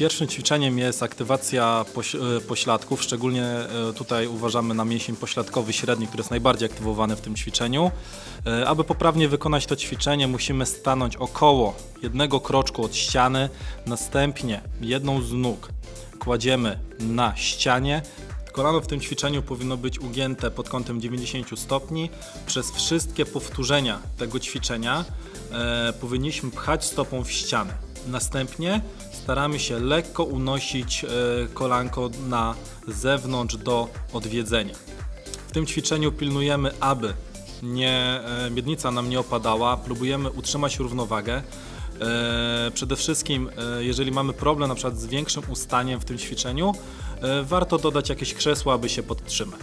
Pierwszym ćwiczeniem jest aktywacja e, pośladków, szczególnie e, tutaj uważamy na mięsień pośladkowy średni, który jest najbardziej aktywowany w tym ćwiczeniu. E, Aby poprawnie wykonać to ćwiczenie musimy stanąć około jednego kroczku od ściany, następnie jedną z nóg kładziemy na ścianie. Kolano w tym ćwiczeniu powinno być ugięte pod kątem 90 stopni. Przez wszystkie powtórzenia tego ćwiczenia e, powinniśmy pchać stopą w ścianę. Następnie staramy się lekko unosić e, kolanko na zewnątrz do odwiedzenia. W tym ćwiczeniu pilnujemy, aby nie, e, miednica nam nie opadała, próbujemy utrzymać równowagę. E, Przede wszystkim, e, jeżeli mamy problem na przykład z większym ustaniem w tym ćwiczeniu, warto dodać jakieś krzesło, aby się podtrzymać.